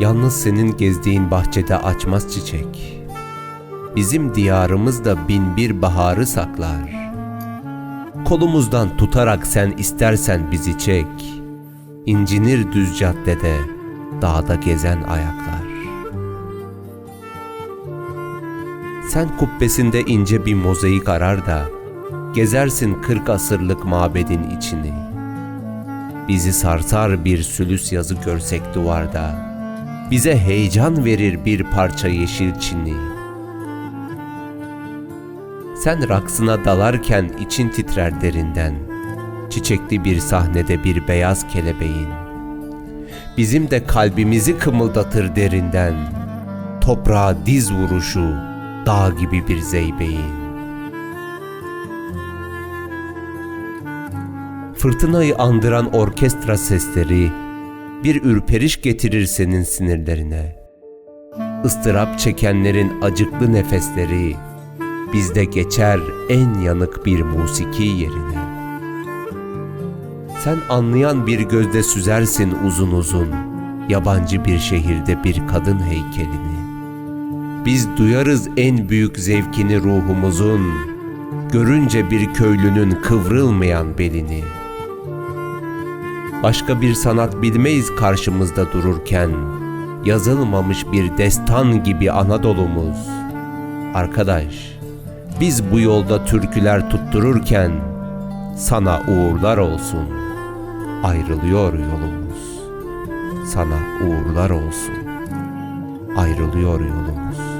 Yalnız senin gezdiğin bahçede açmaz çiçek. Bizim diyarımızda bin bir baharı saklar. Kolumuzdan tutarak sen istersen bizi çek. İncinir düz caddede, dağda gezen ayaklar. Sen kubbesinde ince bir mozaik arar da, gezersin kırk asırlık mabedin içini. Bizi sarsar bir sülüs yazı görsek duvarda, bize heyecan verir bir parça yeşil çini. Sen raksına dalarken için titrer derinden, çiçekli bir sahnede bir beyaz kelebeğin. Bizim de kalbimizi kımıldatır derinden, toprağa diz vuruşu, dağ gibi bir zeybeğin. Fırtınayı andıran orkestra sesleri bir ürperiş getirir senin sinirlerine. Istırap çekenlerin acıklı nefesleri bizde geçer en yanık bir musiki yerine. Sen anlayan bir gözde süzersin uzun uzun yabancı bir şehirde bir kadın heykelini. Biz duyarız en büyük zevkini ruhumuzun görünce bir köylünün kıvrılmayan belini. Başka bir sanat bilmeyiz karşımızda dururken yazılmamış bir destan gibi Anadolu'muz. Arkadaş, biz bu yolda türküler tuttururken sana uğurlar olsun. Ayrılıyor yolumuz. Sana uğurlar olsun. Ayrılıyor yolumuz.